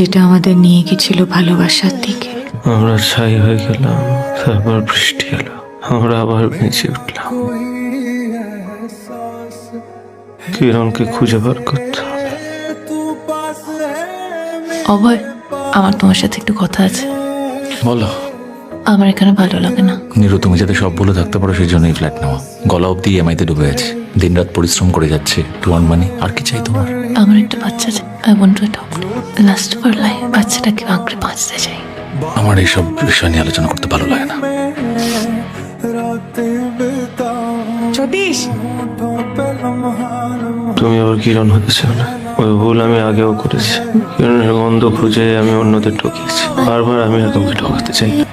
যেটা আমাদের নিয়ে গেছিল ভালোবাসার দিকে। আমরা ছাই হয়ে গেলাম তারপর বৃষ্টি এলো। আমরা আবার বেঁচে উঠলাম। কিরণকে খুঁজে বার করতে হবে। অভয় আমার তোমার সাথে একটু কথা আছে। বলো। আমার এখানে ভালো লাগে না। নিরু তুমি যাতে সব বলে থাকতে পারো সেই জন্যই ফ্ল্যাট নেওয়া। গলা অব্দি এমআইতে ডুবে আছে দিনরাত পরিশ্রম করে যাচ্ছে। টু আর্ন মানি আর কি চাই তোমার? আমার একটা বাচ্চা আছে। I want to adopt last for life বাচ্চাটাকে আঁকড়ে বাঁচতে চাই। আমার এইসব বিষয় নিয়ে আলোচনা করতে ভালো লাগে না। সতীশ! তুমি আবার কিরণ হতে চাও না? ওই ভুল আমি আগেও করেছি। কিরণের গন্ধ খুঁজে আমি অন্যদের ঠকিয়েছি। বারবার আমি আর তোমাকে ঠকাতে চাই না।